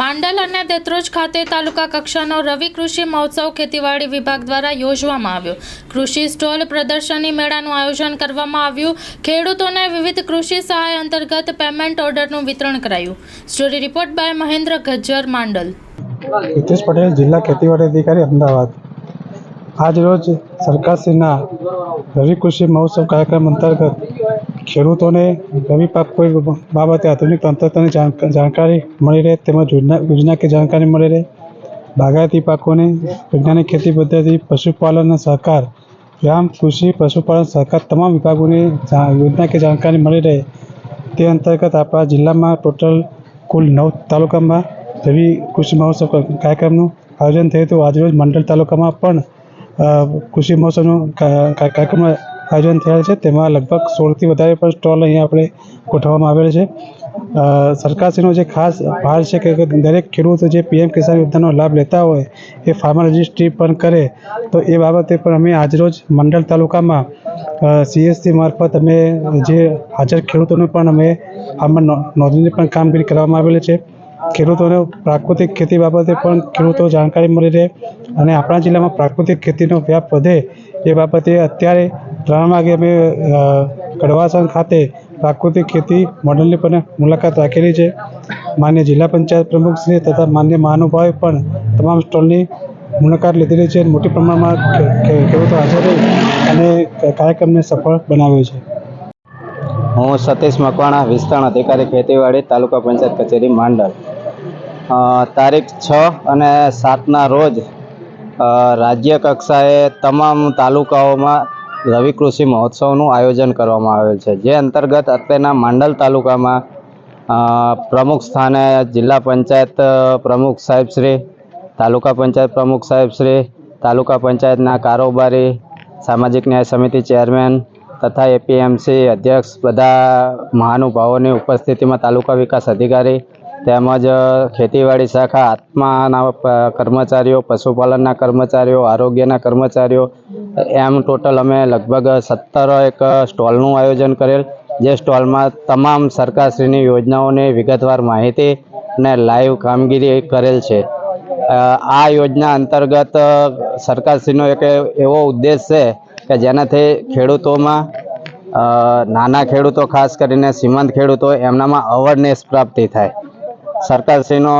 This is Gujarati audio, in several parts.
માંડલ અને દેત્રોજ ખાતે તાલુકા કક્ષાનો રવિ કૃષિ મહોત્સવ ખેતીવાડી વિભાગ દ્વારા યોજવામાં આવ્યો. કૃષિ સ્ટોલ પ્રદર્શની મેળાનું આયોજન કરવામાં આવ્યું. ખેડૂતોને વિવિધ કૃષિ સહાય અંતર્ગત પેમેન્ટ ઓર્ડરનું વિતરણ કરાયું. Story report by Mahendra Gajjar, Mandal. Hitesh Patel, જિલ્લા ખેતીવાડી અધિકારી, અમદાવાદ. આજ રોજ સરકારશ્રીના રવિ કૃષિ મહોત્સવ કાર્યક્રમ અંતર્ગત ખેડૂતોને રવિ પાક કોઈ બાબતે આધુનિક તંત્રની જાણકારી મળી રહે તેમજ યોજના કે જાણકારી મળી રહે, બાગાયતી પાકોને વૈજ્ઞાનિક ખેતી પદ્ધતિ, પશુપાલન અને સહકાર, ગ્રામ, કૃષિ, પશુપાલન, સહકાર તમામ વિભાગોની યોજના કે જાણકારી મળી રહે, તે અંતર્ગત આપણા જિલ્લામાં ટોટલ કુલ નવ તાલુકામાં રવિ કૃષિ મહોત્સવ કાર્યક્રમનું આયોજન થયું હતું. આજરોજ મંડળ તાલુકામાં પણ કૃષિ મહોત્સવનું કા- કા- કાર્યક્રમનું આયોજન થયેલ છે. તેમાં લગભગ સોળથી વધારે પણ સ્ટોલ અહીંયા આપણે ગોઠવવામાં આવેલ છે. સરકારશ્રીનો જે ખાસ ભાર છે કે દરેક ખેડૂતો જે પીએમ કિસાન યોજનાનો લાભ લેતા હોય, એ ફાર્મર રજિસ્ટ્રી પણ કરે, તો એ બાબતે પણ અમે આજરોજ મંડળ તાલુકામાં સીએસસી મારફત અમે જે હાજર ખેડૂતોને પણ અમે આમાં નોંધણી પણ કામગીરી કરવામાં આવેલી છે. ખેડૂતોને પ્રાકૃતિક ખેતી બાબતે પણ ખેડૂતો જાણકારી મળી રહે અને આપણા જિલ્લામાં પ્રાકૃતિક ખેતીનો વ્યાપ વધે, એ બાબતે અત્યારે ત્રણ વાગે અમે કડવાસણ ખાતે પ્રાકૃતિક ખેતી મોડલની પણ મુલાકાત રાખેલી છે. માન્ય જિલ્લા પંચાયત પ્રમુખશ્રી તથા માન્ય મહાનુભાવે પણ તમામ સ્ટોલની મુલાકાત લીધેલી છે. મોટી પ્રમાણમાં ખેડૂતો હાજર રહી અને કાર્યક્રમને સફળ બનાવ્યો છે. હું સતીશ મકવાણા, વિસ્તરણ અધિકારી, ખેતીવાડી, તાલુકા પંચાયત કચેરી, માંડલ. તારીખ છ અને સાતના રોજ રાજ્ય કક્ષાએ તમામ તાલુકાઓમાં રવિ કૃષિ મહોત્સવનું આયોજન કરવામાં આવેલ છે, જે અંતર્ગત અત્યારના માંડલ તાલુકામાં પ્રમુખ સ્થાને જિલ્લા પંચાયત પ્રમુખ સાહેબશ્રી તાલુકા પંચાયત પ્રમુખ સાહેબશ્રી તાલુકા પંચાયતના કારોબારી, સામાજિક ન્યાય સમિતિ ચેરમેન તથા એપીએમસી અધ્યક્ષ બધા મહાનુભાવોની ઉપસ્થિતિમાં તાલુકા વિકાસ અધિકારી તેમજ ખેતીવાડી શાખા આત્માના કર્મચારીઓ, પશુપાલનના કર્મચારીઓ, આરોગ્યના કર્મચારીઓ, એમ ટોટલ અમે લગભગ સત્તર એક સ્ટોલનું આયોજન કરેલ, જે સ્ટોલમાં તમામ સરકારશ્રીની યોજનાઓની વિગતવાર માહિતી અને લાઈવ કામગીરી કરેલ છે. આ યોજના અંતર્ગત સરકારશ્રીનો એક એવો ઉદ્દેશ છે કે જેનાથી ખેડૂતોમાં નાના ખેડૂતો, ખાસ કરીને શ્રીમંત ખેડૂતો, એમનામાં અવેરનેસ પ્રાપ્તિ થાય. સરકારશ્રીનો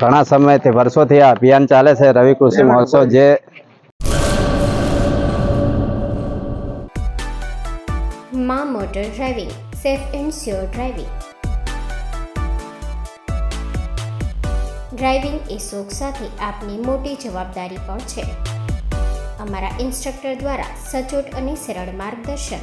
ઘણા સમયથી વર્ષોથી આ અભિયાન ચાલે છે રવિ કૃષિ મહોત્સવ જે માં motor driving safe and sure driving. Driving એ શોખ સાથે આપની મોટી જવાબદારી પણ છે. અમારા ઇન્સ્ટ્રક્ટર દ્વારા સચોટ અને સરળ માર્ગદર્શન.